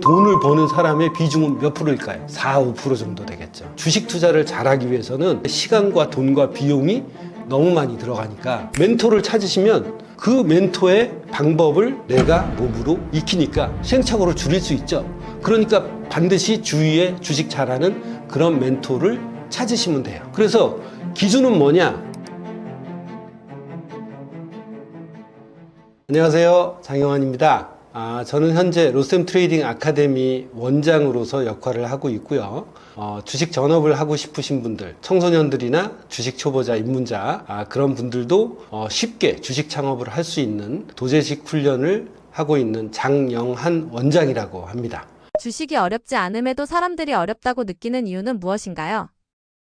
돈을 버는 사람의 비중은 몇 프로일까요? 4, 5% 정도 되겠죠. 주식 투자를 잘하기 위해서는 시간과 돈과 비용이 너무 많이 들어가니까 멘토를 찾으시면 그 멘토의 방법을 내가 몸으로 익히니까 시행착오를 줄일 수 있죠. 그러니까 반드시 주위에 주식 잘하는 그런 멘토를 찾으시면 돼요. 그래서 기준은 뭐냐? 안녕하세요. 장영환입니다. 아, 저는 현재 로셈 트레이딩 아카데미 원장으로서 역할을 하고 있고요. 어, 주식 전업을 하고 싶으신 분들, 청소년들이나 주식 초보자, 입문자, 아, 그런 분들도 어, 쉽게 주식 창업을 할 수 있는 도제식 훈련을 하고 있는 장영한 원장이라고 합니다. 주식이 어렵지 않음에도 사람들이 어렵다고 느끼는 이유는 무엇인가요?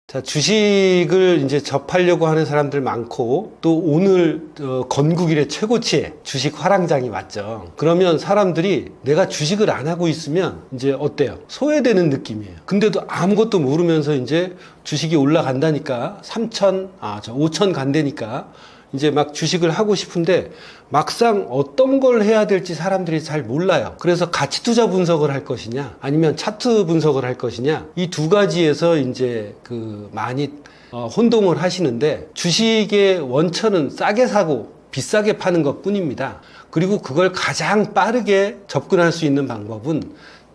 자, 주식을 이제 접하려고 하는 사람들 많고, 또 오늘 어, 건국일의 최고치에 주식 화랑장이 왔죠. 그러면 사람들이 내가 주식을 안 하고 있으면 이제 어때요? 소외되는 느낌이에요. 근데도 아무것도 모르면서 이제 주식이 올라간다니까, 3천, 아, 저 5천 간다니까, 이제 막 주식을 하고 싶은데 막상 어떤 걸 해야 될지 사람들이 잘 몰라요. 그래서 가치 투자 분석을 할 것이냐, 아니면 차트 분석을 할 것이냐, 이 두 가지에서 이제 그 많이 어, 혼동을 하시는데 주식의 원천은 싸게 사고 비싸게 파는 것 뿐입니다. 그리고 그걸 가장 빠르게 접근할 수 있는 방법은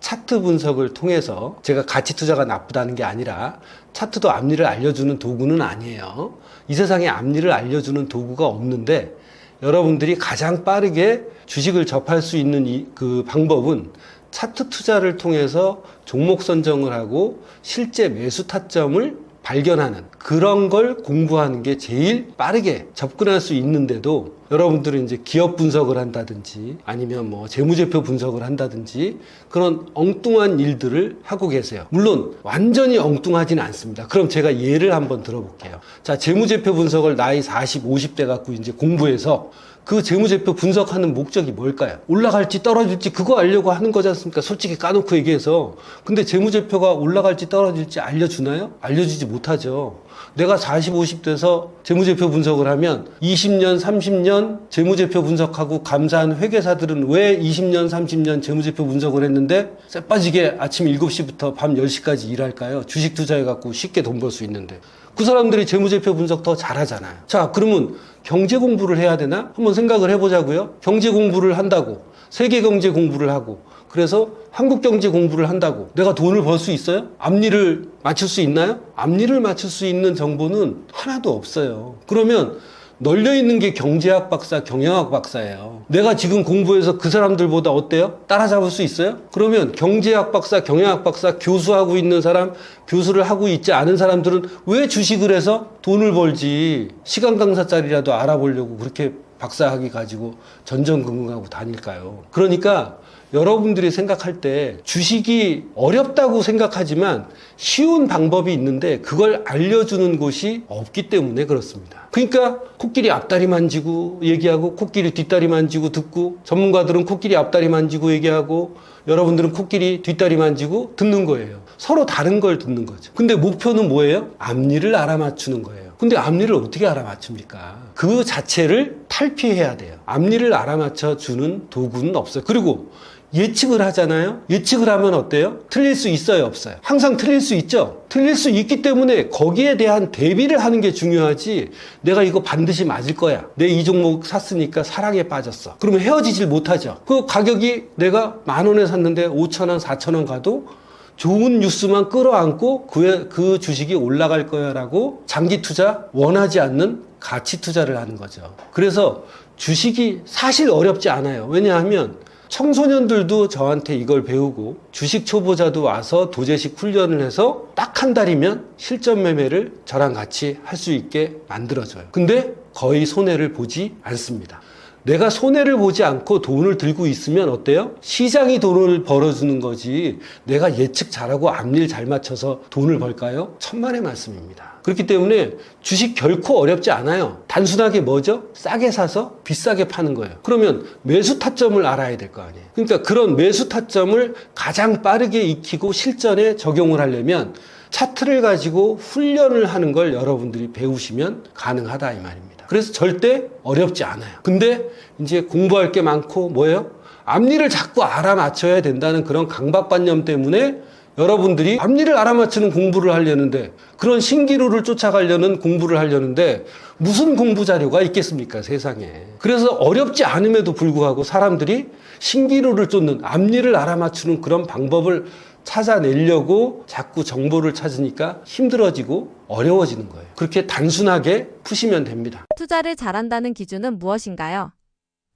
차트 분석을 통해서 제가 가치 투자가 나쁘다는 게 아니라 차트도 앞니를 알려주는 도구는 아니에요. 이 세상에 앞니를 알려주는 도구가 없는데 여러분들이 가장 빠르게 주식을 접할 수 있는 이, 그 방법은 차트 투자를 통해서 종목 선정을 하고 실제 매수 타점을 발견하는 그런 걸 공부하는 게 제일 빠르게 접근할 수 있는데도 여러분들은 이제 기업 분석을 한다든지 아니면 뭐 재무제표 분석을 한다든지 그런 엉뚱한 일들을 하고 계세요. 물론 완전히 엉뚱하지는 않습니다. 그럼 제가 예를 한번 들어볼게요. 자, 재무제표 분석을 나이 40, 50대 갖고 이제 공부해서 그 재무제표 분석하는 목적이 뭘까요? 올라갈지 떨어질지 그거 알려고 하는 거지 않습니까? 솔직히 까놓고 얘기해서. 근데 재무제표가 올라갈지 떨어질지 알려주나요? 알려주지 못하죠. 내가 40, 50 돼서 재무제표 분석을 하면 20년, 30년 재무제표 분석하고 감사한 회계사들은 왜 20년, 30년 재무제표 분석을 했는데 쎄빠지게 아침 7시부터 밤 10시까지 일할까요? 주식 투자해갖고 쉽게 돈 벌 수 있는데. 그 사람들이 재무제표 분석 더 잘하잖아요. 자, 그러면 경제 공부를 해야 되나? 한번 생각을 해보자고요. 경제 공부를 한다고. 세계 경제 공부를 하고. 그래서 한국 경제 공부를 한다고. 내가 돈을 벌 수 있어요? 앞니를 맞출 수 있나요? 앞니를 맞출 수 있는 정보는 하나도 없어요. 그러면 널려 있는 게 경제학 박사, 경영학 박사예요. 내가 지금 공부해서 그 사람들보다 어때요? 따라잡을 수 있어요? 그러면 경제학 박사, 경영학 박사, 교수하고 있는 사람, 교수를 하고 있지 않은 사람들은 왜 주식을 해서 돈을 벌지? 시간 강사짜리라도 알아보려고 그렇게 박사학위 가지고 전전긍긍하고 다닐까요? 그러니까 여러분들이 생각할 때 주식이 어렵다고 생각하지만 쉬운 방법이 있는데 그걸 알려주는 곳이 없기 때문에 그렇습니다. 그러니까 코끼리 앞다리 만지고 얘기하고 코끼리 뒷다리 만지고 듣고 전문가들은 코끼리 앞다리 만지고 얘기하고 여러분들은 코끼리 뒷다리 만지고 듣는 거예요. 서로 다른 걸 듣는 거죠. 근데 목표는 뭐예요? 앞니를 알아맞추는 거예요. 근데 앞니를 어떻게 알아맞춥니까? 그 자체를 탈피해야 돼요. 앞니를 알아맞혀 주는 도구는 없어요. 그리고 예측을 하잖아요. 예측을 하면 어때요? 틀릴 수 있어요, 없어요? 항상 틀릴 수 있죠. 틀릴 수 있기 때문에 거기에 대한 대비를 하는 게 중요하지. 내가 이거 반드시 맞을 거야. 내 이 종목 샀으니까 사랑에 빠졌어. 그러면 헤어지질 못하죠. 그 가격이 내가 만 원에 샀는데 5천 원, 4천 원 가도 좋은 뉴스만 끌어안고 그, 그 주식이 올라갈 거야라고 장기 투자 원하지 않는 가치 투자를 하는 거죠. 그래서 주식이 사실 어렵지 않아요. 왜냐하면 청소년들도 저한테 이걸 배우고 주식 초보자도 와서 도제식 훈련을 해서 딱 한 달이면 실전 매매를 저랑 같이 할 수 있게 만들어줘요. 근데 거의 손해를 보지 않습니다. 내가 손해를 보지 않고 돈을 들고 있으면 어때요? 시장이 돈을 벌어주는 거지 내가 예측 잘하고 앞일 잘 맞춰서 돈을 벌까요? 천만의 말씀입니다. 그렇기 때문에 주식 결코 어렵지 않아요. 단순하게 뭐죠? 싸게 사서 비싸게 파는 거예요. 그러면 매수 타점을 알아야 될 거 아니에요. 그러니까 그런 매수 타점을 가장 빠르게 익히고 실전에 적용을 하려면 차트를 가지고 훈련을 하는 걸 여러분들이 배우시면 가능하다 이 말입니다. 그래서 절대 어렵지 않아요. 근데 이제 공부할 게 많고 뭐예요? 앞니를 자꾸 알아맞혀야 된다는 그런 강박관념 때문에 여러분들이 앞니를 알아맞히는 공부를 하려는데 그런 신기루를 쫓아가려는 공부를 하려는데 무슨 공부 자료가 있겠습니까 세상에 그래서 어렵지 않음에도 불구하고 사람들이 신기루를 쫓는 앞니를 알아맞추는 그런 방법을 찾아내려고 자꾸 정보를 찾으니까 힘들어지고 어려워지는 거예요 그렇게 단순하게 푸시면 됩니다 투자를 잘한다는 기준은 무엇인가요?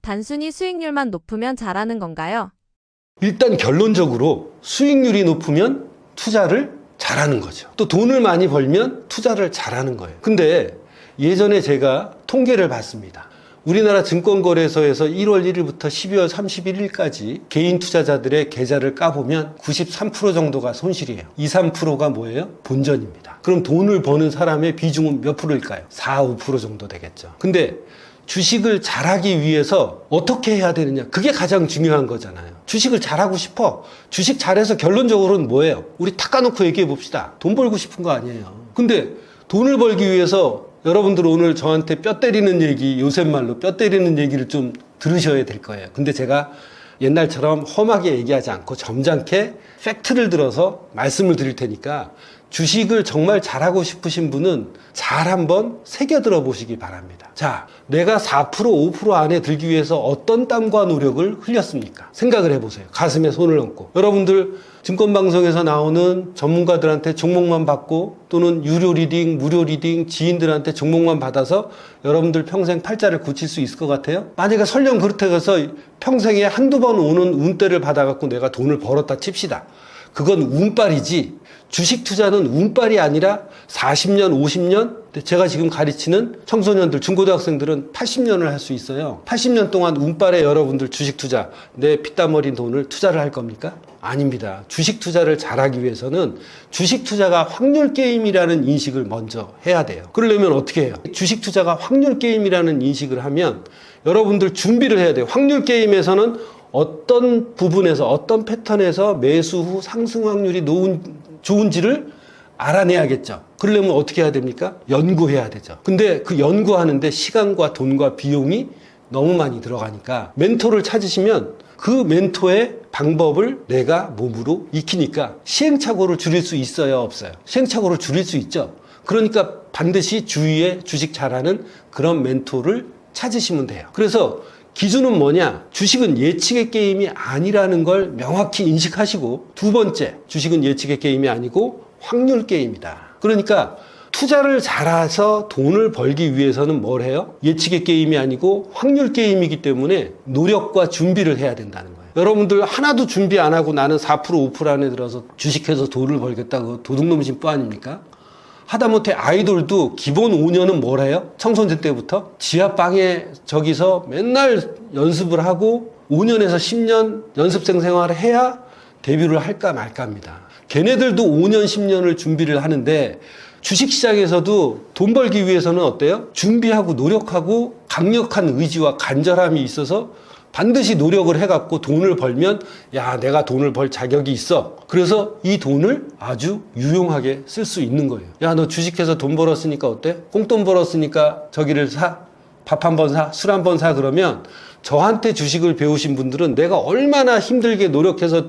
단순히 수익률만 높으면 잘하는 건가요? 일단 결론적으로 수익률이 높으면 투자를 잘하는 거죠. 또 돈을 많이 벌면 투자를 잘하는 거예요. 근데 예전에 제가 통계를 봤습니다. 우리나라 증권거래소에서 1월 1일부터 12월 31일까지 개인 투자자들의 계좌를 까보면 93% 정도가 손실이에요. 2, 3%가 뭐예요? 본전입니다. 그럼 돈을 버는 사람의 비중은 몇 프로일까요? 4, 5% 정도 되겠죠. 근데 주식을 잘하기 위해서 어떻게 해야 되느냐? 그게 가장 중요한 거잖아요. 주식을 잘하고 싶어. 주식 잘해서 결론적으로는 뭐예요? 우리 탁 까놓고 얘기해 봅시다. 돈 벌고 싶은 거 아니에요. 근데 돈을 벌기 위해서 여러분들 오늘 저한테 뼈 때리는 얘기, 요새 말로 뼈 때리는 얘기를 좀 들으셔야 될 거예요. 근데 제가 옛날처럼 험하게 얘기하지 않고 점잖게 팩트를 들어서 말씀을 드릴 테니까 주식을 정말 잘하고 싶으신 분은 잘 한번 새겨 들어 보시기 바랍니다. 자, 내가 4% 5% 안에 들기 위해서 어떤 땀과 노력을 흘렸습니까? 생각을 해보세요. 가슴에 손을 얹고. 여러분들 증권방송에서 나오는 전문가들한테 종목만 받고 또는 유료 리딩, 무료 리딩, 지인들한테 종목만 받아서 여러분들 평생 팔자를 고칠 수 있을 것 같아요? 만약에 설령 그렇다고 해서 평생에 한두 번 오는 운대를 받아갖고 내가 돈을 벌었다 칩시다. 그건 운빨이지 주식 투자는 운빨이 아니라 40년, 50년 제가 지금 가르치는 청소년들, 중고등학생들은 80년을 할 수 있어요. 80년 동안 운빨에 여러분들 주식 투자, 내 피땀 어린 돈을 투자를 할 겁니까? 아닙니다. 주식 투자를 잘하기 위해서는 주식 투자가 확률 게임이라는 인식을 먼저 해야 돼요. 그러려면 어떻게 해요? 주식 투자가 확률 게임이라는 인식을 하면 여러분들 준비를 해야 돼요. 확률 게임에서는 어떤 부분에서 어떤 패턴에서 매수 후 상승 확률이 놓은, 좋은지를 알아내야겠죠. 그러려면 어떻게 해야 됩니까? 연구해야 되죠. 근데 그 연구하는데 시간과 돈과 비용이 너무 많이 들어가니까 멘토를 찾으시면 그 멘토의 방법을 내가 몸으로 익히니까 시행착오를 줄일 수 있어요, 없어요? 시행착오를 줄일 수 있죠. 그러니까 반드시 주위에 주식 잘하는 그런 멘토를 찾으시면 돼요. 그래서 기준은 뭐냐? 주식은 예측의 게임이 아니라는 걸 명확히 인식하시고 두 번째, 주식은 예측의 게임이 아니고 확률 게임이다. 그러니까 투자를 잘해서 돈을 벌기 위해서는 뭘 해요? 예측의 게임이 아니고 확률 게임이기 때문에 노력과 준비를 해야 된다는 거예요. 여러분들 하나도 준비 안 하고 나는 4% 5% 안에 들어서 주식해서 돈을 벌겠다고 도둑놈 심보 아닙니까? 하다못해 아이돌도 기본 5년은 뭘 해요? 청소년 때부터 지하방에 저기서 맨날 연습을 하고 5년에서 10년 연습생 생활을 해야 데뷔를 할까 말까입니다. 걔네들도 5년, 10년을 준비를 하는데 주식시장에서도 돈 벌기 위해서는 어때요? 준비하고 노력하고 강력한 의지와 간절함이 있어서 반드시 노력을 해갖고 돈을 벌면 야 내가 돈을 벌 자격이 있어. 그래서 이 돈을 아주 유용하게 쓸 수 있는 거예요. 야 너 주식해서 돈 벌었으니까 어때? 꽁돈 벌었으니까 저기를 사. 밥 한 번 사. 술 한 번 사. 그러면 저한테 주식을 배우신 분들은 내가 얼마나 힘들게 노력해서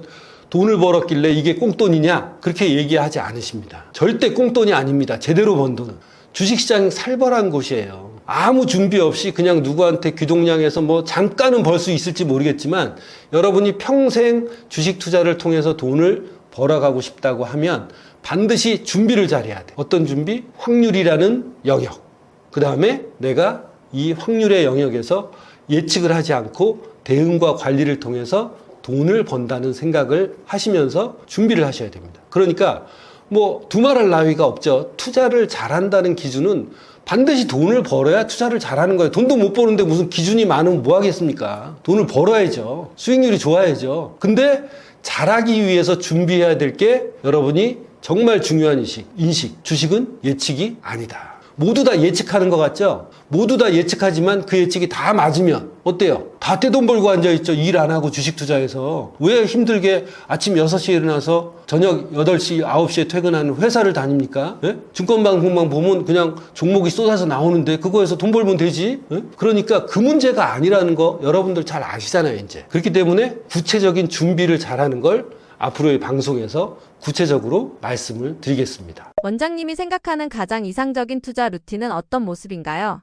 돈을 벌었길래 이게 꽁돈이냐? 그렇게 얘기하지 않으십니다. 절대 꽁돈이 아닙니다. 제대로 번 돈은. 주식시장이 살벌한 곳이에요 아무 준비 없이 그냥 누구한테 귀동냥해서 뭐 잠깐은 벌 수 있을지 모르겠지만 여러분이 평생 주식 투자를 통해서 돈을 벌어가고 싶다고 하면 반드시 준비를 잘해야 돼. 어떤 준비? 확률이라는 영역. 그 다음에 내가 이 확률의 영역에서 예측을 하지 않고 대응과 관리를 통해서 돈을 번다는 생각을 하시면서 준비를 하셔야 됩니다. 그러니까 뭐 두말할 나위가 없죠. 투자를 잘한다는 기준은 반드시 돈을 벌어야 투자를 잘하는 거예요. 돈도 못 버는데 무슨 기준이 많으면 뭐 하겠습니까? 돈을 벌어야죠. 수익률이 좋아야죠. 근데 잘하기 위해서 준비해야 될 게 여러분이 정말 중요한 인식, 인식. 주식은 예측이 아니다. 모두 다 예측하는 것 같죠? 모두 다 예측하지만 그 예측이 다 맞으면 어때요? 다 떼돈 벌고 앉아있죠. 일 안 하고 주식 투자해서. 왜 힘들게 아침 6시에 일어나서 저녁 8시, 9시에 퇴근하는 회사를 다닙니까? 예? 증권방송만 보면 그냥 종목이 쏟아져 나오는데 그거에서 돈 벌면 되지? 예? 그러니까 그 문제가 아니라는 거 여러분들 잘 아시잖아요, 이제. 그렇기 때문에 구체적인 준비를 잘하는 걸 앞으로의 방송에서 구체적으로 말씀을 드리겠습니다. 원장님이 생각하는 가장 이상적인 투자 루틴은 어떤 모습인가요?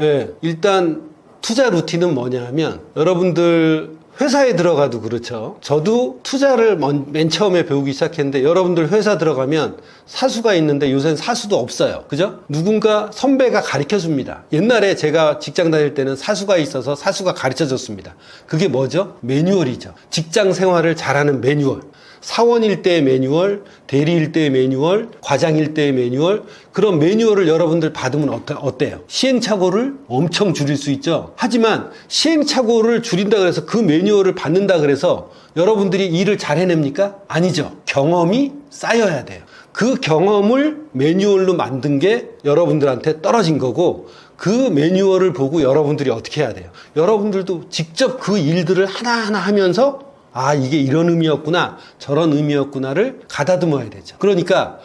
예, 일단 투자 루틴은 뭐냐 하면 여러분들 회사에 들어가도 그렇죠. 저도 투자를 먼- 맨 처음에 배우기 시작했는데 여러분들 회사 들어가면 사수가 있는데 요새는 사수도 없어요. 그죠? 누군가 선배가 가르쳐 줍니다. 옛날에 제가 직장 다닐 때는 사수가 있어서 사수가 가르쳐 줬습니다. 그게 뭐죠? 매뉴얼이죠. 직장 생활을 잘하는 매뉴얼. 사원일 때의 매뉴얼, 대리일 때의 매뉴얼, 과장일 때의 매뉴얼, 그런 매뉴얼을 여러분들 받으면 어때, 어때요? 시행착오를 엄청 줄일 수 있죠? 하지만 시행착오를 줄인다 그래서 그 매뉴얼을 받는다 그래서 여러분들이 일을 잘 해냅니까? 아니죠. 경험이 쌓여야 돼요. 그 경험을 매뉴얼로 만든 게 여러분들한테 떨어진 거고 그 매뉴얼을 보고 여러분들이 어떻게 해야 돼요? 여러분들도 직접 그 일들을 하나하나 하면서 아, 이게 이런 의미였구나, 저런 의미였구나를 가다듬어야 되죠. 그러니까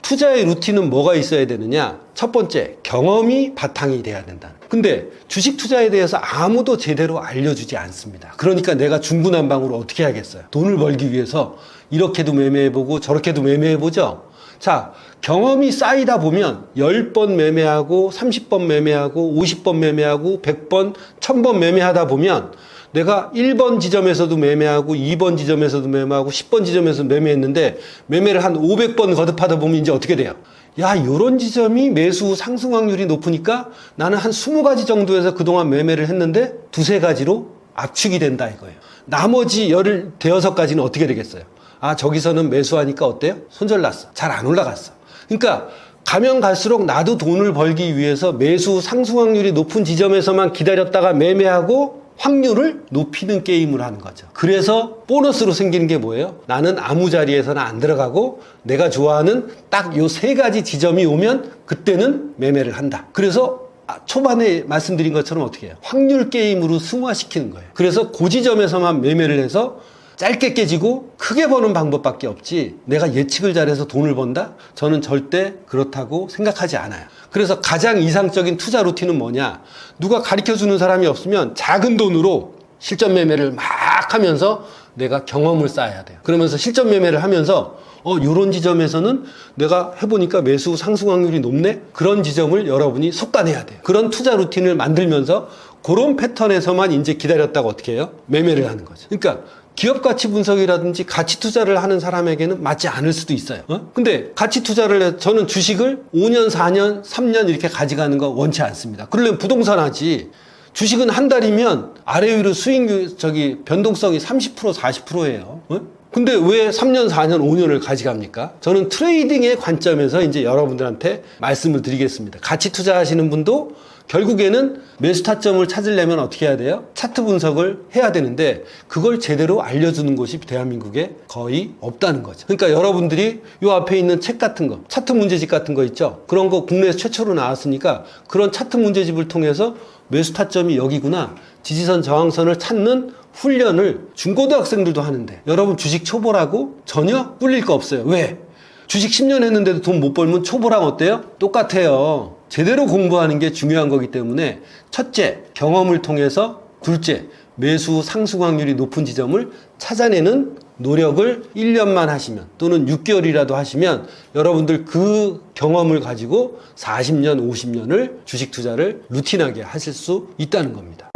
투자의 루틴은 뭐가 있어야 되느냐? 첫 번째, 경험이 바탕이 돼야 된다. 근데 주식 투자에 대해서 아무도 제대로 알려주지 않습니다. 그러니까 내가 중구난방으로 어떻게 하겠어요? 돈을 벌기 위해서 이렇게도 매매해보고 저렇게도 매매해보죠? 자, 경험이 쌓이다 보면 10번 매매하고 30번 매매하고 50번 매매하고 100번, 1000번 매매하다 보면 내가 1번 지점에서도 매매하고 2번 지점에서도 매매하고 10번 지점에서 매매했는데 매매를 한 500번 거듭하다 보면 이제 어떻게 돼요? 야, 요런 지점이 매수 상승 확률이 높으니까 나는 한 20가지 정도에서 그동안 매매를 했는데 두세 가지로 압축이 된다 이거예요. 나머지 열 대여섯 가지는 어떻게 되겠어요? 아, 저기서는 매수하니까 어때요? 손절났어. 잘 안 올라갔어. 그러니까 가면 갈수록 나도 돈을 벌기 위해서 매수 상승 확률이 높은 지점에서만 기다렸다가 매매하고 확률을 높이는 게임을 하는 거죠. 그래서 보너스로 생기는 게 뭐예요? 나는 아무 자리에서는 안 들어가고 내가 좋아하는 딱 요 세 가지 지점이 오면 그때는 매매를 한다. 그래서 아, 초반에 말씀드린 것처럼 어떻게 해요? 확률 게임으로 승화시키는 거예요. 그래서 그 지점에서만 매매를 해서 짧게 깨지고 크게 버는 방법밖에 없지 내가 예측을 잘해서 돈을 번다? 저는 절대 그렇다고 생각하지 않아요. 그래서 가장 이상적인 투자 루틴은 뭐냐? 누가 가르쳐 주는 사람이 없으면 작은 돈으로 실전 매매를 막 하면서 내가 경험을 쌓아야 돼요. 그러면서 실전 매매를 하면서 어, 요런 지점에서는 내가 해보니까 매수 상승 확률이 높네? 그런 지점을 여러분이 속단해야 돼요. 그런 투자 루틴을 만들면서 그런 패턴에서만 이제 기다렸다가 어떻게 해요? 매매를 하는 거죠. 그러니까 기업 가치 분석이라든지 가치 투자를 하는 사람에게는 맞지 않을 수도 있어요. 어? 근데 가치 투자를 해, 저는 주식을 5년, 4년, 3년 이렇게 가져가는 거 원치 않습니다. 그러려면 부동산 하지. 주식은 한 달이면 아래 위로 수익 저기 변동성이 30% 40%예요. 어? 근데 왜 3년, 4년, 5년을 가져갑니까? 저는 트레이딩의 관점에서 이제 여러분들한테 말씀을 드리겠습니다. 가치 투자하시는 분도 결국에는 매수 타점을 찾으려면 어떻게 해야 돼요? 차트 분석을 해야 되는데 그걸 제대로 알려주는 곳이 대한민국에 거의 없다는 거죠. 그러니까 여러분들이 요 앞에 있는 책 같은 거, 차트 문제집 같은 거 있죠? 그런 거 국내에서 최초로 나왔으니까 그런 차트 문제집을 통해서 매수 타점이 여기구나. 지지선 저항선을 찾는 훈련을 중고등학생들도 하는데 여러분 주식 초보라고 전혀 꿀릴 거 없어요. 왜? 주식 10년 했는데도 돈 못 벌면 초보랑 어때요? 똑같아요. 제대로 공부하는 게 중요한 거기 때문에 첫째, 경험을 통해서 둘째, 매수 상승 확률이 높은 지점을 찾아내는 노력을 1년만 하시면 또는 6개월이라도 하시면 여러분들 그 경험을 가지고 40년, 50년을 주식 투자를 루틴하게 하실 수 있다는 겁니다.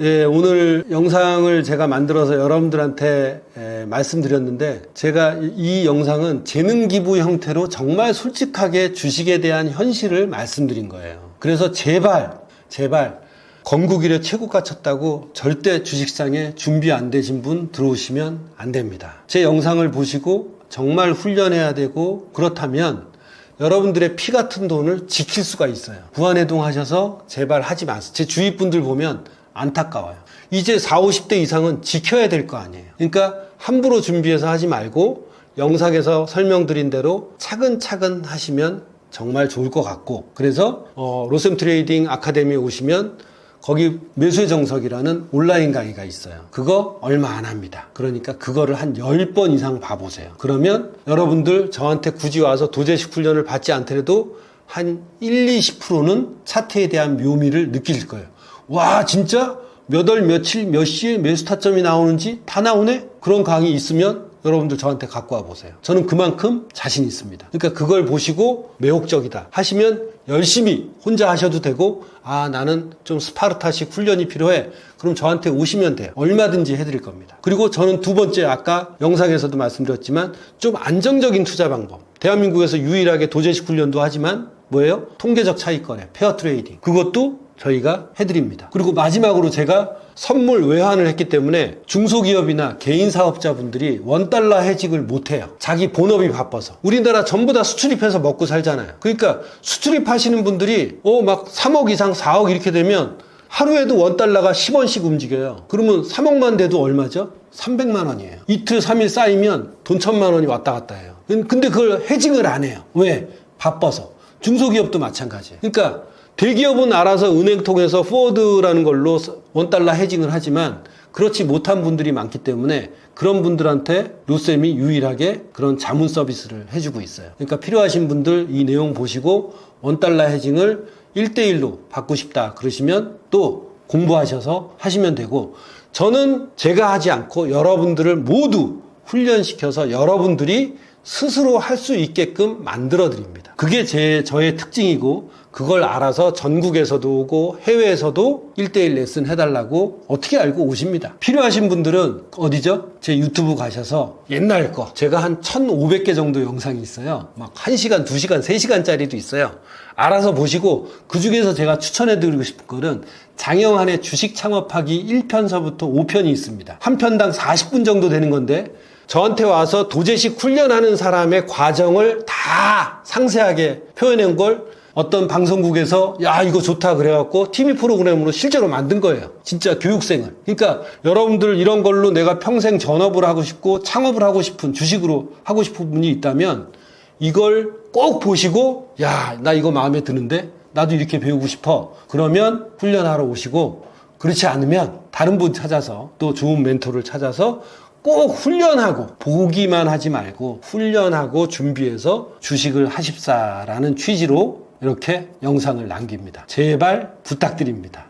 예, 오늘 영상을 제가 만들어서 여러분들한테 에, 말씀드렸는데 제가 이- 이 영상은 재능 기부 형태로 정말 솔직하게 주식에 대한 현실을 말씀드린 거예요. 그래서 제발 제발 건국일에 최고가 쳤다고 절대 주식상에 준비 안 되신 분 들어오시면 안 됩니다. 제 영상을 보시고 정말 훈련해야 되고 그렇다면 여러분들의 피 같은 돈을 지킬 수가 있어요. 부안해동 하셔서 제발 하지 마세요. 제 주위 분들 보면 안타까워요. 이제 4, 50대 이상은 지켜야 될 거 아니에요. 그러니까 함부로 준비해서 하지 말고 영상에서 설명드린 대로 차근차근 하시면 정말 좋을 것 같고 그래서 어, 로셈 트레이딩 아카데미에 오시면 거기 매수의 정석이라는 온라인 강의가 있어요. 그거 얼마 안 합니다. 그러니까 그거를 한 10번 이상 봐보세요. 그러면 여러분들 저한테 굳이 와서 도제식 훈련을 받지 않더라도 한 1, 20%는 차트에 대한 묘미를 느낄 거예요. 와, 진짜 몇 월, 며칠, 몇 시에 매수 타점이 나오는지 다 나오네? 그런 강의 있으면 여러분들 저한테 갖고 와 보세요. 저는 그만큼 자신 있습니다. 그러니까 그걸 보시고 매혹적이다 하시면 열심히 혼자 하셔도 되고 아 나는 좀 스파르타식 훈련이 필요해. 그럼 저한테 오시면 돼요. 얼마든지 해드릴 겁니다. 그리고 저는 두 번째 아까 영상에서도 말씀드렸지만 좀 안정적인 투자 방법. 대한민국에서 유일하게 도제식 훈련도 하지만 뭐예요? 통계적 차익 거래, 페어 트레이딩. 그것도 저희가 해드립니다. 그리고 마지막으로 제가 선물 외환을 했기 때문에 중소기업이나 개인 사업자분들이 원달러 해직을 못해요. 자기 본업이 바빠서. 우리나라 전부 다 수출입해서 먹고 살잖아요. 그러니까 수출입하시는 분들이 어, 막 3억 이상 4억 이렇게 되면 하루에도 원달러가 10원씩 움직여요. 그러면 3억만 돼도 얼마죠? 300만 원이에요. 이틀, 3일 쌓이면 돈 천만 원이 왔다 갔다 해요. 근데 그걸 해징을 안 해요. 왜? 바빠서. 중소기업도 마찬가지예요. 그러니까 대기업은 알아서 은행 통해서 포워드라는 걸로 원달러 해징을 하지만 그렇지 못한 분들이 많기 때문에 그런 분들한테 로쌤이 유일하게 그런 자문 서비스를 해주고 있어요. 그러니까 필요하신 분들 이 내용 보시고 원달러 해징을 1대1로 받고 싶다 그러시면 또 공부하셔서 하시면 되고 저는 제가 하지 않고 여러분들을 모두 훈련시켜서 여러분들이 스스로 할 수 있게끔 만들어 드립니다. 그게 제 저의 특징이고 그걸 알아서 전국에서도 오고 해외에서도 1대1 레슨 해달라고 어떻게 알고 오십니다. 필요하신 분들은 어디죠? 제 유튜브 가셔서 옛날 거 제가 한 1500개 정도 영상이 있어요. 막 1시간, 2시간, 3시간짜리도 있어요. 알아서 보시고 그 중에서 제가 추천해 드리고 싶은 거는 장영한의 주식 창업하기 1편서부터 5편이 있습니다. 한 편당 40분 정도 되는 건데 저한테 와서 도제식 훈련하는 사람의 과정을 다 상세하게 표현한 걸 어떤 방송국에서 야 이거 좋다 그래갖고 TV 프로그램으로 실제로 만든 거예요. 진짜 교육생을. 그러니까 여러분들 이런 걸로 내가 평생 전업을 하고 싶고 창업을 하고 싶은 주식으로 하고 싶은 분이 있다면 이걸 꼭 보시고 야 나 이거 마음에 드는데 나도 이렇게 배우고 싶어. 그러면 훈련하러 오시고 그렇지 않으면 다른 분 찾아서 또 좋은 멘토를 찾아서 꼭 훈련하고 보기만 하지 말고 훈련하고 준비해서 주식을 하십사라는 취지로 이렇게 영상을 남깁니다. 제발 부탁드립니다.